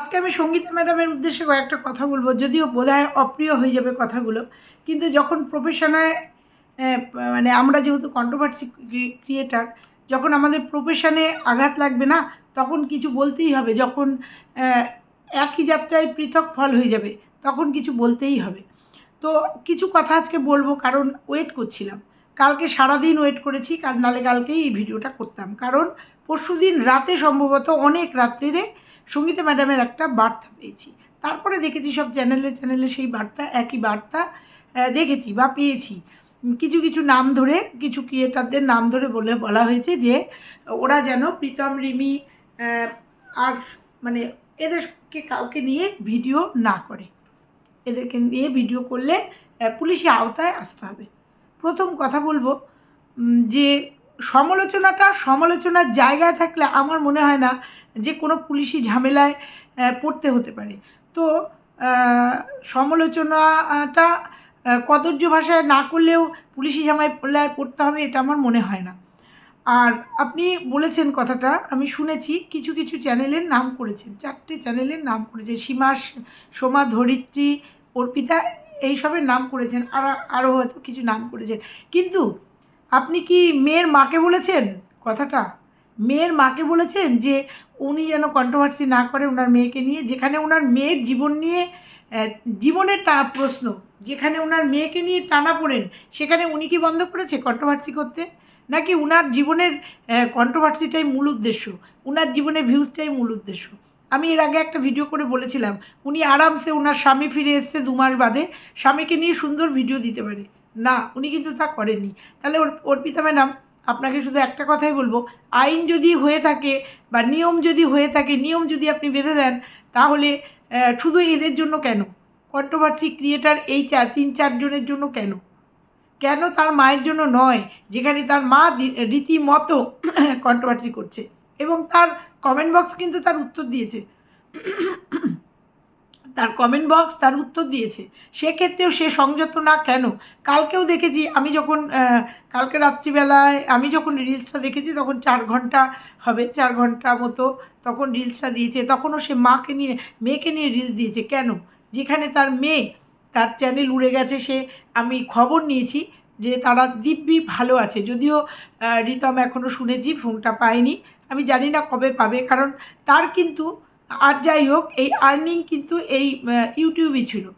আজকে আমি সঙ্গীতা ম্যাডামের উদ্দেশ্যে কয়েকটা কথা বলব, যদিও বোধহয় অপ্রিয় হয়ে যাবে কথাগুলো। কিন্তু যখন প্রফেশনে মানে আমরা যেহেতু কন্ট্রোভার্সি ক্রিয়েটার যখন আমাদের প্রফেশনে আঘাত লাগবে না, তখন কিছু বলতেই হবে। যখন একই যাত্রায় পৃথক ফল হয়ে যাবে, তখন কিছু বলতেই হবে। তো কিছু কথা আজকে বলব, কারণ ওয়েট করছিলাম। কালকে সারাদিন ওয়েট করেছি, কাল, নালে কালকেই এই ভিডিওটা করতাম। কারণ পরশুদিন রাতে সম্ভবত অনেক রাত্রিরে সঙ্গীতা ম্যাডামের একটা বার্তা পেয়েছি। তারপরে দেখেছি সব চ্যানেলে চ্যানেলে সেই বার্তা, একই বার্তা দেখেছি বা পেয়েছি। কিছু কিছু নাম ধরে, কিছু ক্রিয়েটারদের নাম ধরে বলে, বলা হয়েছে যে ওরা যেন প্রীতম, রিমি আর মানে এদেরকে কাউকে নিয়ে ভিডিও না করে। এদেরকে নিয়ে ভিডিও করলে পুলিশি আওতায় আসতে হবে। প্রথম কথা বলব যে সমালোচনাটা সমালোচনার জায়গায় থাকলে আমার মনে হয় না যে কোনো পুলিশি ঝামেলায় পড়তে হতে পারে। তো সমালোচনাটা কদর্য ভাষায় না করলেও পুলিশি ঝামেলায় পড়তে হবে এটা আমার মনে হয় না। আর আপনি বলেছেন কথাটা, আমি শুনেছি, কিছু কিছু চ্যানেলের নাম করেছেন, চারটে চ্যানেলের নাম করেছেন সীমা সোমা, ধরিত্রী, অর্পিতা, এইসবের নাম করেছেন, আর আরও হয়তো কিছু নাম করেছেন। কিন্তু আপনি কি মেয়ের মাকে বলেছেন কথাটা? মেয়ের মাকে বলেছেন যে উনি যেন কন্ট্রোভার্সি না করে ওনার মেয়েকে নিয়ে, যেখানে ওনার মেয়ের জীবন নিয়ে জীবনের টা প্রশ্ন, যেখানে ওনার মেয়েকে নিয়ে টানা পড়েন, সেখানে উনি কি বন্ধ করেছে কন্ট্রোভার্সি করতে? নাকি উনার জীবনের কন্ট্রোভার্সিটাই মূল উদ্দেশ্য? উনার জীবনের ভিউজটাই মূল উদ্দেশ্য? আমি এর আগে একটা ভিডিও করে বলেছিলাম, উনি আরামসে ওনার স্বামী ফিরে এসছে দু মাস বাদে, স্বামীকে নিয়ে সুন্দর ভিডিও দিতে পারে। না, উনি কিন্তু তা করেননি। তাহলে অর্পিতা ম্যাডাম আপনাকে শুধু একটা কথাই বলব, আইন যদি হয়ে থাকে বা নিয়ম যদি হয়ে থাকে, নিয়ম যদি আপনি বেঁধে দেন, তাহলে শুধু এদের জন্য কেন? কন্ট্রোভার্সি ক্রিয়েটার এই চার, তিন চারজনের জন্য কেন? কেন তার মায়ের জন্য নয়, যেখানে তার মা রীতিমতো কন্ট্রোভার্সি করছে? এবং তার কমেন্ট বক্স কিন্তু তার উত্তর দিয়েছে। তার কমেন্ট বক্স তার উত্তর দিয়েছে। সেক্ষেত্রেও সে সংযত না কেন? কালকেও দেখেছি, আমি যখন কালকে রাত্রিবেলায় আমি যখন রিলসটা দেখেছি, তখন চার ঘণ্টা হবে, চার ঘণ্টা মতো তখন রিলসটা দিয়েছে। তখনও সে মাকে নিয়ে, মেয়েকে নিয়ে রিলস দিয়েছে। কেন? যেখানে তার মেয়ে, তার চ্যানেল উড়ে গেছে সে, আমি খবর নিয়েছি যে তারা দিব্যি ভালো আছে। যদিও রিতম এখনও শুনেছি, ফোনটা পায়নি। আমি জানি না কবে পাবে, কারণ তার কিন্তু আর যাই হোক, এই আর্নিং কিন্তু এই ইউটিউবই ছিল।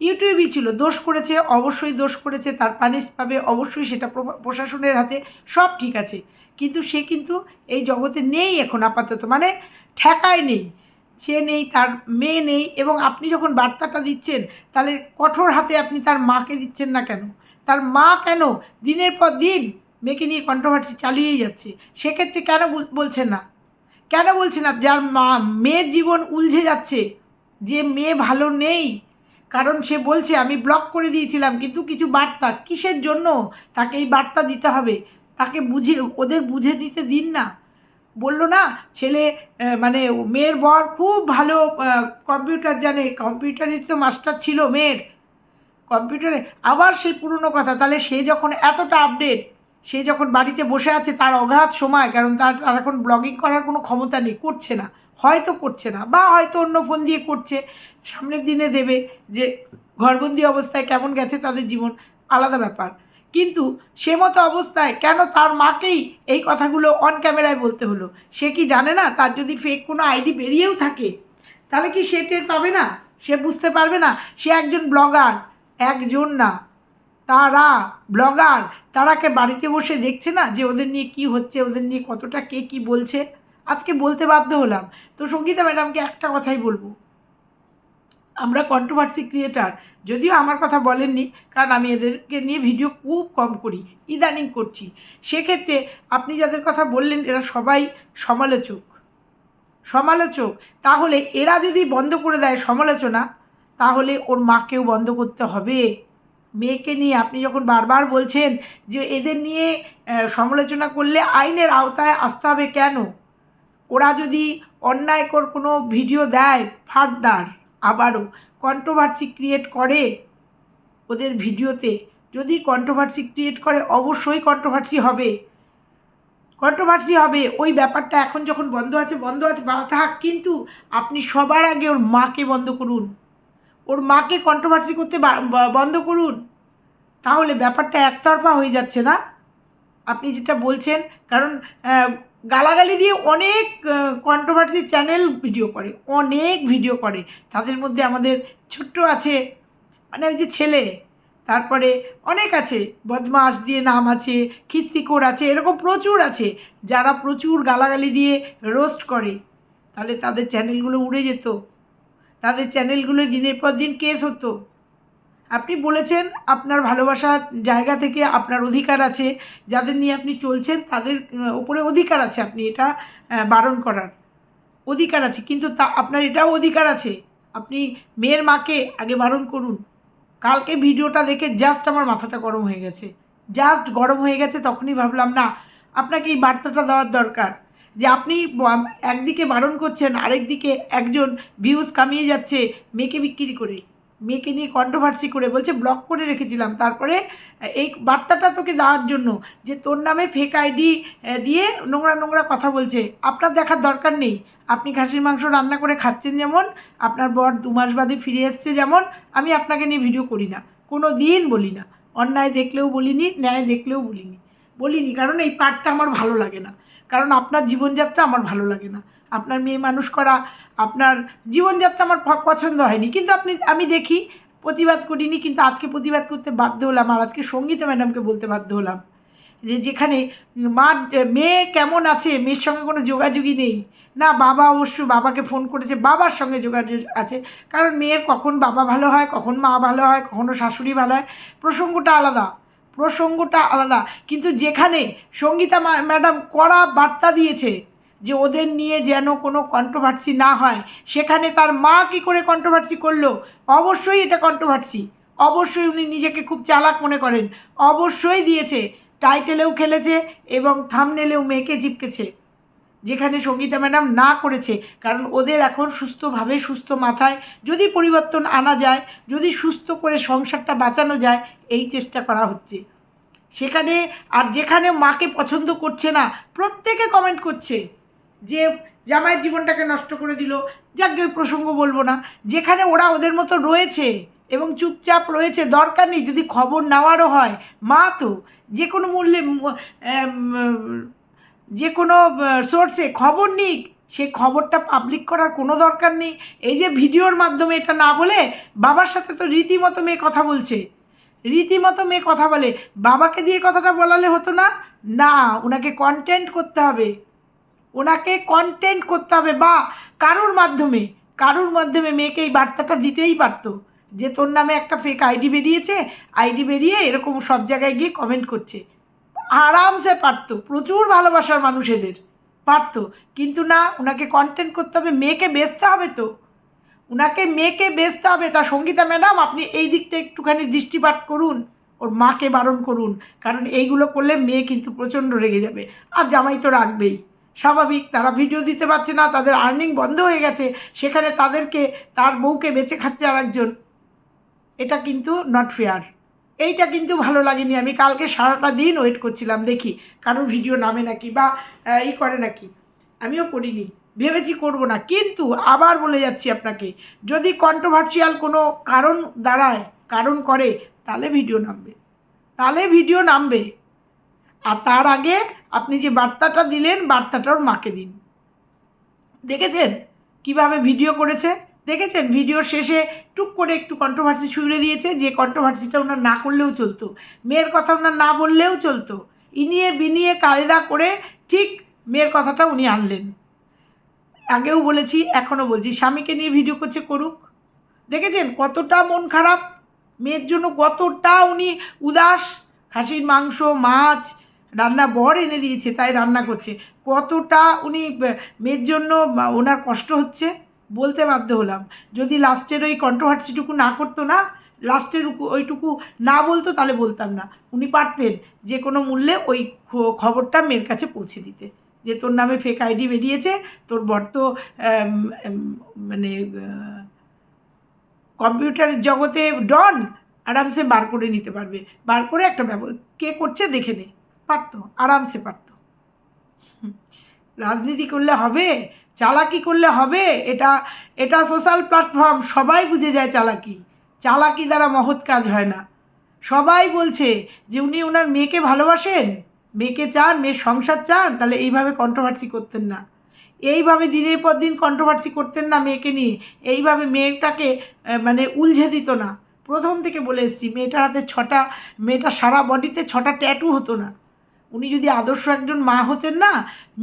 ইউটিউবই ছিল, দোষ করেছে, অবশ্যই দোষ করেছে, তার পানিশ পাবে, অবশ্যই সেটা প্রশাসনের হাতে, সব ঠিক আছে। কিন্তু সে কিন্তু এই জগতে নেই এখন আপাতত মানে ঠেকায় নেই। সে নেই, তার মেয়ে নেই, এবং আপনি যখন বার্তাটা দিচ্ছেন, তাহলে কঠোর হাতে আপনি তার মাকে দিচ্ছেন না কেন? তার মা কেন দিনের পর দিন মেয়েকে নিয়ে কন্ট্রোভার্সি চালিয়েই যাচ্ছে? সেক্ষেত্রে কেন বল- বলছেন না? কেন বলছেন না? যার মা, মেয়ের জীবন উলঝে যাচ্ছে, যে মেয়ে ভালো নেই, কারণ সে বলছে, আমি ব্লক করে দিয়েছিলাম, কিন্তু কিছু বার্তা কিসের জন্য তাকে এই বার্তা দিতে হবে? তাকে বুঝে ওদের বুঝে দিতে দিন না। বলল না, ছেলে মানে মেয়ের বর খুব ভালো কম্পিউটার জানে কম্পিউটারের তো মাস্টার ছিল মেয়ের। কম্পিউটারে, আবার সেই পুরনো কথা, তাহলে সে যখন এতটা আপডেট সে যখন বাড়িতে বসে আছে, তার অগাধ সময়, কারণ তার তার এখন ব্লগিং করার কোনো ক্ষমতা নেই, করছে না। হয়তো করছে না, বা হয়তো অন্য ফোন দিয়ে করছে। সামনের দিনে দেবে যে, ঘরবন্দি অবস্থায় কেমন গেছে তাদের জীবন, আলাদা ব্যাপার। কিন্তু সে মতো অবস্থায় কেন তার মাকেই এই কথাগুলো অন ক্যামেরায় বলতে হলো? সে কি জানে না? তার যদি ফেক কোনো আইডি বেরিয়েও থাকে, তাহলে কি সে টের পাবে না? সে বুঝতে পারবে না? সে একজন ব্লগার একজন না। তারা ব্লগার, তারাকে বাড়িতে বসে দেখছে না যে ওদের নিয়ে কি হচ্ছে, ওদের নিয়ে কতটা কে কি বলছে? আজকে বলতে বাধ্য হলাম। তো সঙ্গীতা ম্যাডামকে একটা কথাই বলব। আমরা কন্ট্রোভার্সি ক্রিয়েটার যদিও আমার কথা বলেননি, কারণ আমি এদেরকে নিয়ে ভিডিও খুব কম করি, ইদানিং করছি। সেক্ষেত্রে আপনি যাদের কথা বললেন, এরা সবাই সমালোচক। সমালোচক। তাহলে এরা যদি বন্ধ করে দেয় সমালোচনা, তাহলে ওর মাকেও বন্ধ করতে হবে। মেয়েকে নিয়ে আপনি যখন বারবার বলছেন যে এদের নিয়ে সমালোচনা করলে আইনের আওতায় আসতে হবে কেন? ওরা যদি অন্যায়কর কোনো ভিডিও দেয় ফার্দার আবারও কন্ট্রোভার্সি ক্রিয়েট করে ওদের ভিডিওতে, যদি কন্ট্রোভার্সি ক্রিয়েট করে, অবশ্যই কন্ট্রোভার্সি হবে। কন্ট্রোভার্সি হবে, ওই ব্যাপারটা এখন যখন বন্ধ আছে বন্ধ আছে বা থাক কিন্তু আপনি সবার আগে ওর মাকে বন্ধ করুন। ওর মাকে কন্ট্রোভার্সি করতে বন্ধ করুন। তাহলে ব্যাপারটা একতরফা হয়ে যাচ্ছে না। আপনি যেটা বলছেন, কারণ গালাগালি দিয়ে অনেক কন্ট্রোভার্সি চ্যানেল ভিডিও করে, অনেক ভিডিও করে। তাদের মধ্যে আমাদের ছোট্ট আছে মানে ওই যে ছেলে, তারপরে অনেক আছে বদমাস দিয়ে নাম আছে খিস্তিকোর আছে, এরকম প্রচুর আছে, যারা প্রচুর গালাগালি দিয়ে রোস্ট করে। তাহলে তাদের চ্যানেলগুলো উড়ে যেত। তাদের চ্যানেলগুলো দিনের পর দিন কেস হতো। আপনি বলেছেন আপনার ভালোবাসার জায়গা থেকে আপনার অধিকার আছে, যাদের নিয়ে আপনি চলছেন তাদের ওপরে অধিকার আছে আপনি, এটা বারণ করার। অধিকার আছে, কিন্তু তা, আপনার এটাও অধিকার আছে। আপনি মেয়ের মাকে আগে বারণ করুন। কালকে ভিডিওটা দেখে জাস্ট আমার মাথাটা গরম হয়ে গেছে। জাস্ট গরম হয়ে গেছে, তখনই ভাবলাম, না, আপনাকে এই বার্তাটা দেওয়ার দরকার। যে আপনি একদিকে বারণ করছেন, আরেকদিকে একজন ভিউজ কামিয়ে যাচ্ছে মেয়েকে বিক্রি করে, মেয়েকে নিয়ে কন্ট্রোভার্সি করে বলছে ব্লক করে রেখেছিলাম। তারপরে এই বার্তাটা তোকে দেওয়ার জন্য যে তোর নামে ফেক আইডি দিয়ে নোংরা নোংরা কথা বলছে, আপনার দেখার দরকার নেই। আপনি খাসির মাংস রান্না করে খাচ্ছেন যেমন, আপনার বর দু মাস বাদে ফিরে এসছে যেমন, আমি আপনাকে নিয়ে ভিডিও করি না। কোনো দিন বলি না। অন্যায় দেখলেও বলিনি, ন্যায় দেখলেও বলিনি। বলিনি, কারণ এই পার্টটা আমার ভালো লাগে না। কারণ আপনার জীবনযাত্রা আমার ভালো লাগে না। আপনার মেয়ে মানুষ করা, আপনার জীবনযাত্রা আমার পছন্দ হয়নি। কিন্তু আপনি, আমি দেখি প্রতিবাদ করিনি, কিন্তু আজকে প্রতিবাদ করতে বাধ্য হলাম আর আজকে সঙ্গীতা ম্যাডামকে বলতে বাধ্য হলাম যে যেখানে মা, মেয়ে কেমন আছে, মেয়ের সঙ্গে কোনো যোগাযোগই নেই। না, বাবা অবশ্য বাবাকে ফোন করেছে, বাবার সঙ্গে যোগাযোগ আছে। কারণ মেয়ের কখন বাবা ভালো হয়, কখন মা ভালো হয়, কখনো শাশুড়ি ভালো হয়, প্রসঙ্গটা আলাদা। প্রসঙ্গটা আলাদা। কিন্তু যেখানে সঙ্গীতা ম্যাডাম কড়া বার্তা দিয়েছে যে ওদের নিয়ে যেন কোনো কন্ট্রোভার্সি না হয়, সেখানে তার মা কি করে কন্ট্রোভার্সি করল? অবশ্যই এটা কন্ট্রোভার্সি অবশ্যই উনি নিজেকে খুব চালাক মনে করেন। অবশ্যই দিয়েছে। টাইটেলেও খেলেছে এবং থামনেলেও মেয়েকে চিপকেছে যেখানে সঙ্গীতা ম্যাডাম না করেছে, কারণ ওদের এখন সুস্থভাবে, সুস্থ মাথায়, যদি পরিবর্তন আনা যায়, যদি সুস্থ করে সংসারটা বাঁচানো যায়, এই চেষ্টা করা হচ্ছে। সেখানে আর যেখানে মাকে পছন্দ করছে না, প্রত্যেকে কমেন্ট করছে যে জামাইয়ের জীবনটাকে নষ্ট করে দিল, যাকে ওই প্রসঙ্গ বলব না, যেখানে ওরা ওদের মতো রয়েছে এবং চুপচাপ রয়েছে, দরকার নেই যদি খবর নেওয়ারও হয়, মা তো যে কোনো মূল্যে যে কোনো সোর্সে খবর নিক, সেই খবরটা পাবলিক করার কোনো দরকার নেই। এই যে ভিডিওর মাধ্যমে এটা না বলে, বাবার সাথে তো রীতিমতো মেয়ে কথা বলছে। রীতিমতো মেয়ে কথা বলে। বাবাকে দিয়ে কথাটা বলালে হতো না? না, ওনাকে কন্টেন্ট করতে হবে। ওনাকে কন্টেন্ট করতে হবে বা কারুর মাধ্যমে? কারুর মাধ্যমে মেয়েকে এই বার্তাটা দিতেই পারতো? যে তোর নামে একটা ফেক আইডি বেরিয়েছে আইডি বেরিয়ে এরকম সব জায়গায় গিয়ে কমেন্ট করছে। আরামসে পারতো। প্রচুর ভালোবাসার মানুষ এদের। পারতো। কিন্তু না ওনাকে কন্টেন্ট করতে হবে, মেয়েকে বেচতে হবে তো। ওনাকে মেয়েকে বেচতে হবে। তা সঙ্গীতা ম্যাডাম, আপনি এই দিকটা একটুখানি দৃষ্টিপাত করুন, ওর মাকে বারণ করুন। কারণ এইগুলো করলে মেয়ে কিন্তু প্রচণ্ড রেগে যাবে। আর জামাই তো রাখবেই। স্বাভাবিক, তারা ভিডিও দিতে পারছে না, তাদের আর্নিং বন্ধ হয়ে গেছে। সেখানে তাদেরকে, তার বউকে বেঁচে খাচ্ছে আর একজন এটা কিন্তু নট ফেয়ার এইটা কিন্তু ভালো লাগেনি। আমি কালকে সারাটা দিন ওয়েট করছিলাম, দেখি কারোর ভিডিও নামে নাকি বা ই করে নাকি। আমিও করিনি, ভেবেছি করব না। কিন্তু আবার বলে যাচ্ছি আপনাকে, যদি কন্ট্রোভার্সিয়াল কোনো কারণ দাঁড়ায়, কারণ করে, তাহলে ভিডিও নামবে। তাহলে ভিডিও নামবে। আর তার আগে আপনি যে বার্তাটা দিলেন, বার্তাটা ওর মাকে দিন। দেখেছেন? কীভাবে ভিডিও করেছে? দেখেছেন? ভিডিওর শেষে টুক করে একটু কন্ট্রোভার্সি ছুঁড়ে দিয়েছে, যে কন্ট্রোভার্সিটা ওনার না করলেও চলতো। মেয়ের কথা ওনার না বললেও চলতো। ইনিয়ে বিনিয়ে কায়দা করে ঠিক মেয়ের কথাটা উনি আনলেন। আগেও বলেছি, এখনও বলছি, স্বামীকে নিয়ে ভিডিও করছে করুক। দেখেছেন? কতটা মন খারাপ। মেয়ের জন্য কতটা উনি উদাস। খাসির মাংস, মাছ, রান্না বর এনে দিয়েছে, তাই রান্না করছে। কতটা উনি, মেয়ের জন্য ওনার কষ্ট হচ্ছে। বলতে বাধ্য হলাম। যদি লাস্টের ওই কন্ট্রোভার্সিটুকু না করতো না, লাস্টের ওইটুকু না বলতো, তাহলে বলতাম না। উনি পারতেন যে কোনো মূল্যে ওই খবরটা মেয়ের কাছে পৌঁছে দিতে। যে তোর নামে ফেক আইডি বেরিয়েছে, তোর বর তো মানে কম্পিউটার জগতে ডন আরামসে বার করে নিতে পারবে। বার করে একটা ব্যবহার কে করছে দেখে নে। পারতো, আরামসে পারতো। রাজনীতি করলে হবে চালাকি করলে হবে? এটা এটা সোশ্যাল প্ল্যাটফর্ম সবাই বুঝে যায় চালাকি। চালাকি দ্বারা মহৎ কাজ হয় না। সবাই বলছে যে উনি ওনার মেয়েকে ভালোবাসেন? মেয়েকে চান, মেয়ের সংসার চান? তাহলে এইভাবে কন্ট্রোভার্সি করতেন না। এইভাবে দিনের পর দিন কন্ট্রোভার্সি করতেন না মেয়েকে নিয়ে। এইভাবে মেয়েটাকে মানে উলঝে দিত না। প্রথম থেকে বলে এসেছি, মেয়েটার হাতে ছটা মেয়েটা সারা বডিতে ছটা ট্যাটু হতো না। উনি যদি আদর্শ একজন মা হতেন না,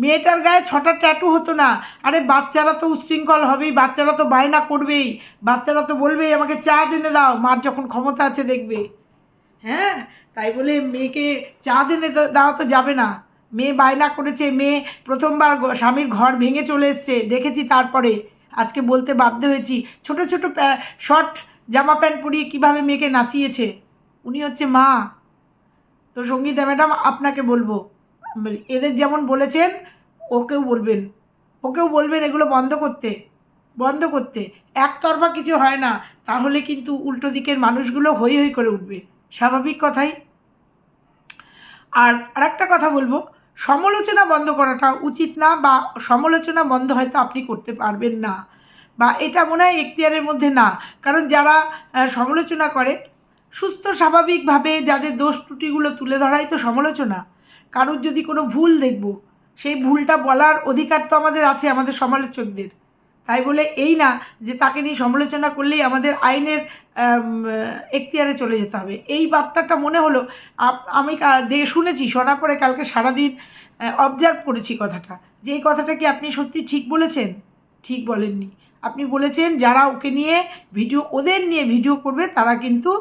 মেয়েটার গায়ে ছটা ট্যাটু হতো না। আরে বাচ্চারা তো উচ্ছৃঙ্খল হবেই, বাচ্চারা তো বায়না করবেই, বাচ্চারা তো বলবেই আমাকে চা এনে দাও, মার যখন ক্ষমতা আছে দেখবে। হ্যাঁ তাই বলে মেয়েকে চা এনে দেওয়া তো যাবে না। মেয়ে বায়না করেছে, মেয়ে প্রথমবার স্বামীর ঘর ভেঙে চলে এসছে, দেখেছি তারপরে। আজকে বলতে বাধ্য হয়েছি, ছোট ছোট শর্ট জামা প্যান্ট পরিয়ে কীভাবে মেয়েকে নাচিয়েছে? উনি হচ্ছে মা। তো সঙ্গীতা ম্যাডাম, আপনাকে বলব। এদের যেমন বলেছেন, ওকেও বলবেন। ওকেও বলবেন এগুলো বন্ধ করতে। বন্ধ করতে। একতরফা কিছু হয় না, তাহলে কিন্তু উল্টো দিকের মানুষগুলো হই হই করে উঠবে। স্বাভাবিক কথাই। আর আরেকটা কথা বলব, সমালোচনা বন্ধ করাটা উচিত না বা সমালোচনা বন্ধ হয়তো আপনি করতে পারবেন না। বা এটা মনে হয় এখতিয়ারের মধ্যে না। কারণ যারা সমালোচনা করে সুস্থ, স্বাভাবিকভাবে যাদের দোষ ত্রুটিগুলো তুলে ধরাই তো সমালোচনা। কারোর যদি কোনো ভুল দেখব, সেই ভুলটা বলার অধিকার তো আমাদের আছে, আমাদের সমালোচকদের। তাই বলে এই না যে তাকে নিয়ে সমালোচনা করলেই আমাদের আইনের এখতিয়ারে চলে যেতে হবে। এই বার্তাটা মনে হলো আমি দেখে শুনেছি, শোনার পরে কালকে সারাদিন অবজার্ভ করেছি কথাটা। যে এই কথাটা কি আপনি সত্যি ঠিক বলেছেন? ঠিক বলেননি। আপনি বলেছেন, যারা ওকে নিয়ে ভিডিও, ওদের নিয়ে ভিডিও করবে, তারা কিন্তু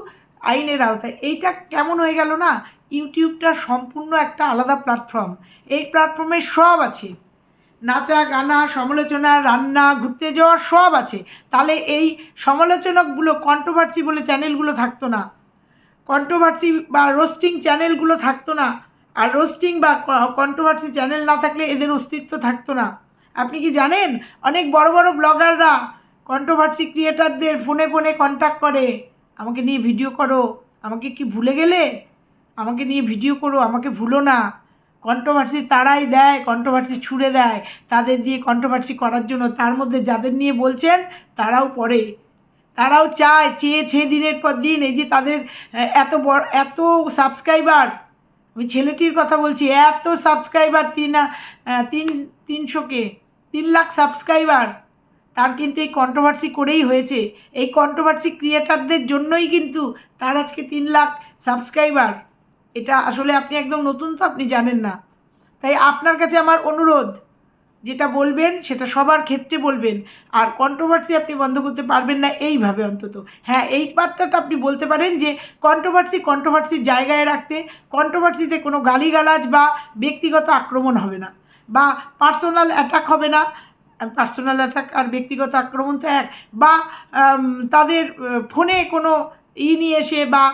আইনের আওতায়। এইটা কেমন হয়ে গেল না? ইউটিউবটা সম্পূর্ণ একটা আলাদা প্ল্যাটফর্ম এই প্ল্যাটফর্মে সব আছে। নাচা, গানা, সমালোচনা, রান্না, ঘুরতে যাওয়া সব আছে। তাহলে এই সমালোচনাগুলো কন্ট্রোভার্সি বলে চ্যানেলগুলো থাকতো না। কন্ট্রোভার্সি বা রোস্টিং চ্যানেলগুলো থাকতো না। আর রোস্টিং বা কন্ট্রোভার্সি চ্যানেল না থাকলে এদের অস্তিত্ব থাকতো না। আপনি কি জানেন? অনেক বড় বড় ব্লগাররা কন্ট্রোভার্সি ক্রিয়েটারদের ফোনে ফোনে কন্ট্যাক্ট করে। আমাকে নিয়ে ভিডিও করো। আমাকে কি ভুলে গেলে? আমাকে নিয়ে ভিডিও করো, আমাকে ভুলো না। কন্ট্রোভার্সি তারাই দেয় কন্ট্রোভার্সি ছুড়ে দেয়। তাদের দিয়ে কন্ট্রোভার্সি করার জন্য, তার মধ্যে যাদের নিয়ে বলছেন, তারাও পড়ে। তারাও চায়, চেয়ে চেয়েছে দিনের পর দিন, এই যে তাদের এত বড়, এত সাবস্ক্রাইবার আমি ছেলেটির কথা বলছি, এত সাবস্ক্রাইবার তিন তিন তিনশোকে তিন লাখ সাবস্ক্রাইবার তার কিন্তু এই কন্ট্রোভার্সি করেই হয়েছে। এই কন্ট্রোভার্সি ক্রিয়েটারদের জন্যই কিন্তু তার আজকে তিন লাখ সাবস্ক্রাইবার এটা আসলে আপনি একদম নতুন তো আপনি জানেন না। তাই আপনার কাছে আমার অনুরোধ, যেটা বলবেন সেটা সবার ক্ষেত্রে বলবেন। আর কন্ট্রোভার্সি আপনি বন্ধ করতে পারবেন না এইভাবে অন্তত। হ্যাঁ এই বার্তাটা আপনি বলতে পারেন যে কন্ট্রোভার্সি কন্ট্রোভার্সির জায়গায় রাখতে কন্ট্রোভার্সিতে কোনো গালিগালাজ বা ব্যক্তিগত আক্রমণ হবে না বা পার্সোনাল অ্যাটাক হবে না। পার্সোনাল অ্যাটাক আর ব্যক্তিগত আক্রমণ তো এক। বা তাদের ফোনে কোনো ই নিয়ে এসে বা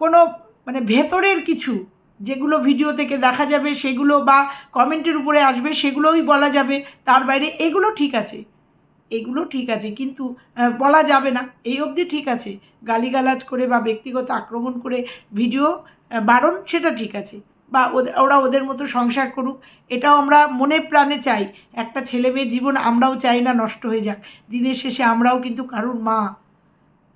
কোনো মানে ভেতরের কিছু যেগুলো ভিডিও থেকে দেখা যাবে সেগুলো বা কমেন্টের উপরে আসবে সেগুলোই বলা যাবে, তার বাইরে এগুলো ঠিক আছে। এগুলো ঠিক আছে কিন্তু বলা যাবে না। এই অবধি ঠিক আছে। গালিগালাজ করে বা ব্যক্তিগত আক্রমণ করে ভিডিও বারণ সেটা ঠিক আছে। বা ওরা ওদের মতো সংসার করুক, এটাও আমরা মনে প্রাণে চাই। একটা ছেলে মেয়ের জীবন আমরাও চাই না নষ্ট হয়ে যাক। দিনের শেষে আমরাও কিন্তু কারুর মা।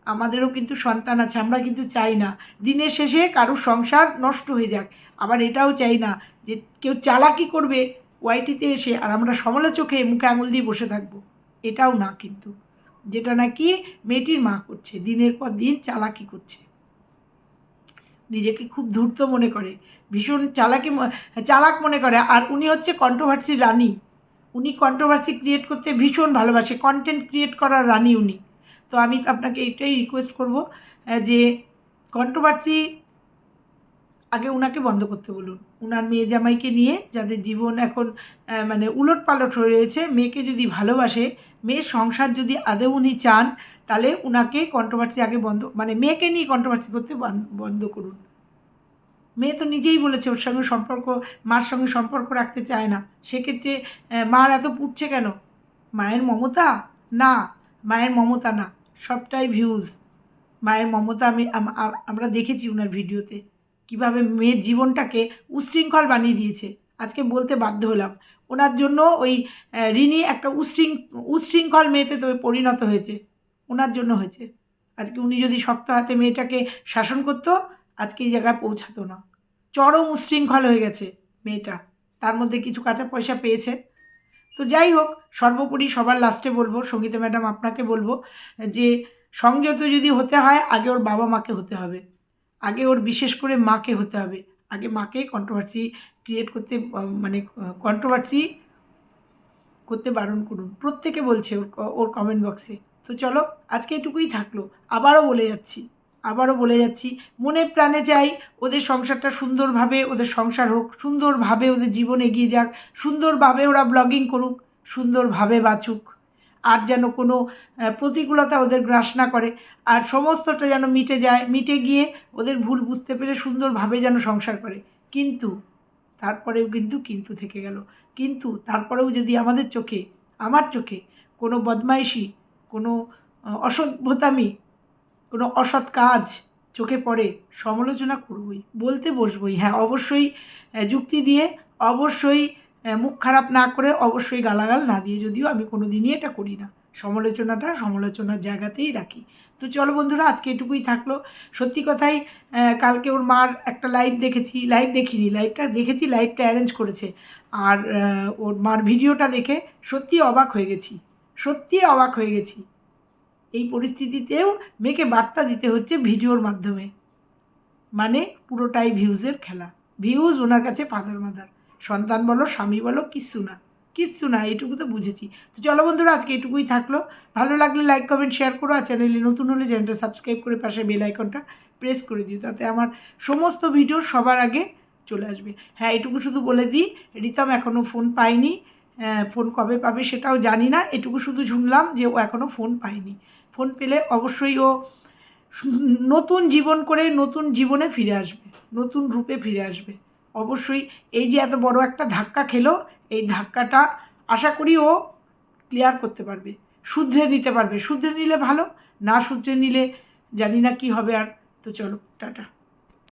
আমাদেরও কিন্তু সন্তান আছে, আমরা কিন্তু চাই না। দিনের শেষে কারুর সংসার নষ্ট হয়ে যাক। আবার এটাও চাই না যে কেউ চালাকি করবে ওয়াইটিতে এসে আর আমরা সমালোচকে মুখে আঙুল দিয়ে বসে থাকব। এটাও না কিন্তু। যেটা নাকি মেয়েটির মা করছে, দিনের পর দিন চালাকি করছে। নিজেকে খুব ধূর্ত মনে করে, ভীষণ চালাকি চালাক মনে করে। আর উনি হচ্ছে কন্ট্রোভার্সি রানী। উনি কন্ট্রোভার্সি ক্রিয়েট করতে ভীষণ ভালোবাসে। কন্টেন্ট ক্রিয়েট করার রানী উনি। তো আমি আপনাকে এইটাই রিকোয়েস্ট করব যে কন্ট্রোভার্সি আগে ওনাকে বন্ধ করতে বলুন। উনার মেয়ে জামাইকে নিয়ে, যাদের জীবন এখন মানে উলট পালট হয়ে রয়েছে, মেয়েকে যদি ভালোবাসে, মেয়ের সংসার যদি আদৌ উনি চান, তাহলে উনাকে কন্ট্রোভার্সি আগে বন্ধ মানে মেয়েকে নিয়ে কন্ট্রোভার্সি করতে বন- বন্ধ করুন। মেয়ে তো নিজেই বলেছে, ওর সঙ্গে সম্পর্ক, মার সঙ্গে সম্পর্ক রাখতে চায় না। সেক্ষেত্রে মার এত পুড়ছে কেন? মায়ের মমতা? না, মায়ের মমতা না, সবটাই ভিউজ মায়ের মমতা আম- আমরা দেখেছি ওনার ভিডিওতে। কীভাবে মেয়ের জীবনটাকে উচ্ছৃঙ্খল বানিয়ে দিয়েছে। আজকে বলতে বাধ্য হলাম। ওনার জন্য ওই ঋণী একটা উশৃঙ্খ উচ্ছৃঙ্খল মেয়েতে তো পরিণত হয়েছে। ওনার জন্য হয়েছে। আজকে উনি যদি শক্ত হাতে মেয়েটাকে শাসন করতো, আজকে এই জায়গায় পৌঁছাতো না। চরম উচ্ছৃঙ্খল হয়ে গেছে মেয়েটা। তার মধ্যে কিছু কাঁচা পয়সা পেয়েছে। তো যাই হোক, সর্বোপরি সবার লাস্টে বলব, সঙ্গীতা ম্যাডাম আপনাকে বলব যে, সংযত যদি হতে হয়, আগে ওর বাবা মাকে হতে হবে। আগে ওর বিশেষ করে মাকে হতে হবে। আগে মাকে কন্ট্রোভার্সি ক্রিয়েট করতে মানে কন্ট্রোভার্সি করতে বারণ করুন। প্রত্যেকে বলছে ওর ওর কমেন্ট বক্সে তো চলো, আজকে এটুকুই থাকল। আবারও বলে যাচ্ছি, আবারও বলে যাচ্ছি, মনে প্রাণে চাই ওদের সংসারটা সুন্দরভাবে ওদের সংসার হোক, সুন্দরভাবে ওদের জীবন এগিয়ে যাক, সুন্দরভাবে ওরা ব্লগিং করুক, সুন্দরভাবে বাঁচুক। আর যেন কোনো প্রতিকূলতা ওদের গ্রাস না করে। আর সমস্তটা যেন মিটে যায়, মিটে গিয়ে ওদের ভুল বুঝতে পেরে সুন্দরভাবে যেন সংসার করে। কিন্তু, তারপরেও কিন্তু কিন্তু থেকে গেল। কিন্তু, তারপরেও যদি আমাদের চোখে, আমার চোখে কোনো বদমাইশি, কোনো অসভ্যতামি কোনো অসৎ কাজ চোখে পড়ে, সমালোচনা করবই, বলতে বসবই। হ্যাঁ অবশ্যই যুক্তি দিয়ে, অবশ্যই মুখ খারাপ না করে অবশ্যই গালাগাল না দিয়ে যদিও আমি কোনো দিনই এটা করি না। সমালোচনাটা সমালোচনার জায়গাতেই রাখি। তো চলো বন্ধুরা, আজকে এটুকুই থাকল। সত্যি কথাই কালকে ওর মার একটা লাইভ দেখেছি লাইভ দেখিনি লাইভটা দেখেছি লাইভটা অ্যারেঞ্জ করেছে। আর ওর মার ভিডিওটা দেখে সত্যি অবাক হয়ে গেছি। সত্যি অবাক হয়ে গেছি। এই পরিস্থিতিতেও মেয়েকে বার্তা দিতে হচ্ছে ভিডিওর মাধ্যমে। মানে পুরোটাই ভিউজের খেলা। ভিউজ ওনার কাছে পাদার মাদার সন্তান বলো স্বামী বলো কিচ্ছু না। কিচ্ছু না এইটুকু তো বুঝেছি। তো চলো বন্ধুরা আজকে এটুকুই থাকল। ভালো লাগলে লাইক কমেন্ট শেয়ার করো আর চ্যানেলে নতুন হলে চ্যানেলটা সাবস্ক্রাইব করে পাশে বেল আইকনটা প্রেস করে দিও তাতে আমার সমস্ত ভিডিও সবার আগে চলে আসবে। হ্যাঁ এটুকু শুধু বলে দিই রিতম এখনও ফোন আহ, ফোন কবে পাবে সেটাও জানি না। এটুকু শুধু শুনলাম যে ও এখনও ফোন পায়নি। ফোন পেলে অবশ্যই ও নতুন জীবন করে নতুন জীবনে ফিরে আসবে। নতুন রূপে ফিরে আসবে। অবশ্যই এই যে এত বড় একটা ধাক্কা খেলো, এই ধাক্কাটা আশা করি ও ক্লিয়ার করতে পারবে। শুধরে নিতে পারবে। শুধরে নিলে ভালো, না শুধরে নিলে জানি না কি হবে আর। তো চলো, টাটা।